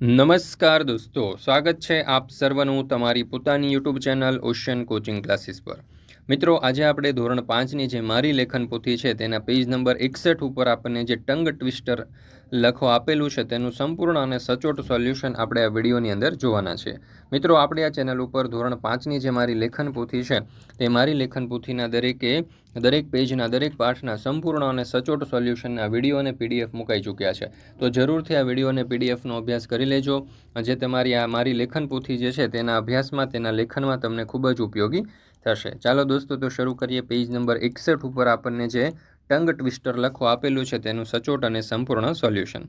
નમસ્કાર દોસ્તો, સ્વાગત છે આપ સર્વનું તમારી પોતાની YouTube channel Ocean coaching classes પર. મિત્રો, આજે આપણે ધોરણ પાંચની જે મારી લેખન પોથી છે તેના પેજ નંબર એકસઠ ઉપર આપણને જે ટંગ ટ્વિસ્ટર લખો આપેલું છે તેનું સંપૂર્ણ અને સચોટ સોલ્યુશન આપણે આ વિડીયોની અંદર જોવાના છે. મિત્રો, આપણે આ ચેનલ ઉપર ધોરણ પાંચની જે મારી લેખન પોથી છે, તે મારી લેખન પોથીના દરેકે, દરેક પેજના, દરેક પાઠના સંપૂર્ણ અને સચોટ સોલ્યુશનના વીડિયો અને પીડીએફ મુકાઈ ચૂક્યા છે. તો જરૂરથી આ વીડિયો અને પીડીએફનો અભ્યાસ કરી લેજો. જે તમારી આ મારી લેખન પોથી જે છે, તેના અભ્યાસમાં, તેના લેખનમાં તમને ખૂબ જ ઉપયોગી થશે. ચાલો દોસ્તો, તો શરૂ કરીએ. પેજ નંબર એકસઠ ઉપર આપણને જે ટંગ ટ્વિસ્ટર લખો આપેલું છે તેનું સચોટ અને સંપૂર્ણ સોલ્યુશન.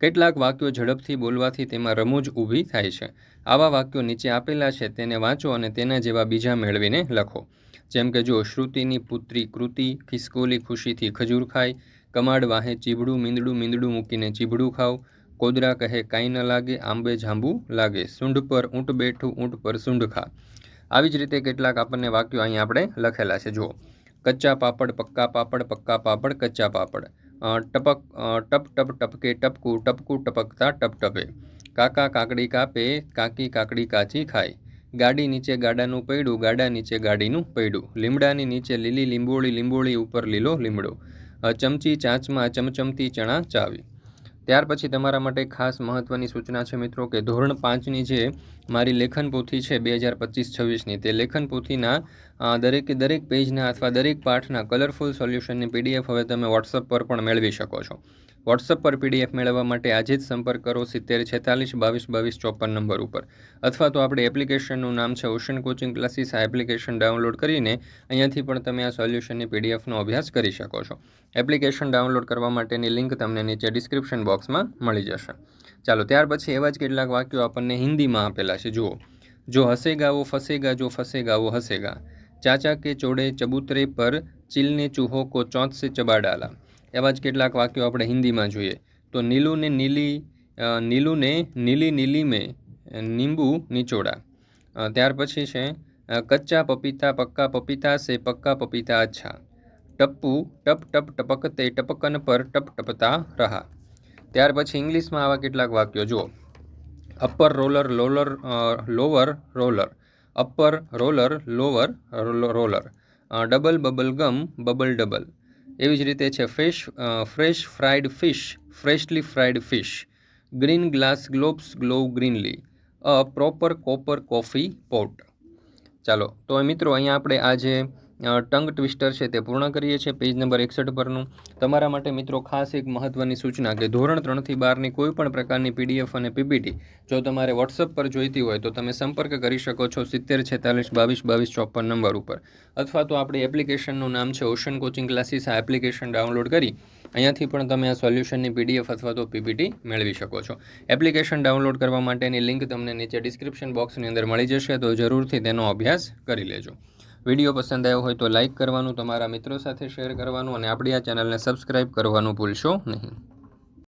કેટલાક વાક્યો ઝડપથી બોલવાથી તેમાં રમૂજ ઊભી થાય છે. આવા વાક્યો નીચે આપેલા છે તેને વાંચો અને તેના જેવા બીજા મેળવીને લખો. જેમ કે જો શ્રુતિની પુત્રી કૃતિ ખિસકોલી ખુશીથી ખજૂર ખાય, કમાડ વાહે ચીબડું મીંદડું મીંદડું મૂકીને ચીબડું ખાવ, કોદરા કહે કાંઈ ન લાગે, આંબે જાંબુ લાગે, સૂંઢ પર ઊંટ બેઠું ઊંટ પર સૂંઢ ખા. આવી જ રીતે કેટલાક આપણને વાક્યો અહીં આપણે લખેલા છે. જુઓ. કચ્ચા પાપડ, પક્કા પાપડ પક્કા પાપડ, કચ્ચા પાપડ. ટપક ટપ ટપ, ટપકે, ટપકું ટપકું, ટપકતા, ટપ, ટપે. કાકા કાકડી કાપે, કાકી કાકડી કાચી ખાય. ગાડી નીચે ગાડાનું પૈડું, ગાડા નીચે ગાડીનું પૈડું. લીમડાની નીચે લીલી લીંબોળી લીંબોળી ઉપર લીલો લીમડો. ચમચી ચાંચમાં ચમચમતી ચણા ચાવી. ત્યાર પછી તમારા માટે ખાસ મહત્ત્વની સૂચના છે મિત્રો કે ધોરણ પાંચની જે મારી લેખન પોથી છે બે હજાર પચીસ છવ્વીસની, તે લેખન પોથીના દરેકે દરેક પેજના અથવા દરેક પાઠના કલરફુલ સોલ્યુશનની પીડીએફ હવે તમે વોટ્સઅપ પર પણ મેળવી શકો છો. વોટ્સઅપ પર પીડીએફ મેળવવા માટે આજે જ સંપર્ક કરો સિત્તેર છેતાલીસ બાવીસ બાવીસ ચોપન નંબર ઉપર. અથવા તો આપણી એપ્લિકેશનનું નામ છે ઓશન કોચિંગ ક્લાસીસ આ એપ્લિકેશન ડાઉનલોડ કરીને અહીંયાથી પણ તમે આ સોલ્યુશનની પીડીએફનો અભ્યાસ કરી શકો છો. એપ્લિકેશન ડાઉનલોડ કરવા માટેની લિંક તમને નીચે ડિસ્ક્રિપ્શન બોક્સમાં મળી જશે. ચાલો, ત્યાર પછી એવા જ કેટલાક વાક્યો આપણને હિન્દીમાં આપેલા છે. જુઓ. જો હસેગા વો ફસેગા જો ફસેગા વો હસેગા ચાચા કે ચોડે ચબૂતરે પર ચીલને ચૂહો કો ચોંત સે ચબા ડાલા. એવા જ કેટલાક વાક્યો આપણે હિન્દીમાં જોઈએ. તો નીલુને નીલી નીલુને નીલી નીલી મેં નીંબુ નીચોડા. ત્યાર પછી છે કચ્ચા પપીતા, પક્કા પપીતા સે પક્કા પપીતા અચ્છા. ટપ્પુ, ટપ ટપ, ટપકતે, ટપકન પર ટપ, ટપતા રહા. ત્યાર પછી ઇંગ્લિશમાં આવા કેટલાક વાક્યો. જુઓ. Upper roller, lower lower, roller. Upper roller, lower roller. Double bubble gum, bubble double. એવી જ રીતે છે fresh fresh fried fish, freshly fried fish, green glass globes glow greenly uh, proper copper coffee pot. ચાલો, તો મિત્રો, અહીંયા આપણે આજે ટંગ ટ્વિસ્ટર છે તે પૂર્ણ કરીએ છીએ પેજ નંબર એકસઠ પરનું. તમારા માટે મિત્રો ખાસ એક મહત્ત્વની સૂચના કે ધોરણ ત્રણથી બારની કોઈ પણ પ્રકારની પીડીએફ અને પીપીટી જો તમારે વોટ્સઅપ પર જોઈતી હોય તો તમે સંપર્ક કરી શકો છો સિત્તેર છેતાલીસ બાવીસ બાવીસ ચોપન નંબર ઉપર. અથવા તો આપણી એપ્લિકેશનનું નામ છે ઓશન કોચિંગ ક્લાસીસ. આ એપ્લિકેશન ડાઉનલોડ કરી અહીંયાથી પણ તમે આ સોલ્યુશનની પીડીએફ અથવા તો પીપીટી મેળવી શકો છો. એપ્લિકેશન ડાઉનલોડ કરવા માટેની લિંક તમને નીચે ડિસ્ક્રિપ્શન બોક્સની અંદર મળી જશે તો જરૂરથી તેનો અભ્યાસ કરી લેજો. વીડિયો પસંદ આવ્યો હોય તો લાઇક કરવાનું, તમારા મિત્રો સાથે શેર કરવાનું અને આપણી આ ચેનલને સબસ્ક્રાઈબ કરવાનું ભૂલશો નહીં.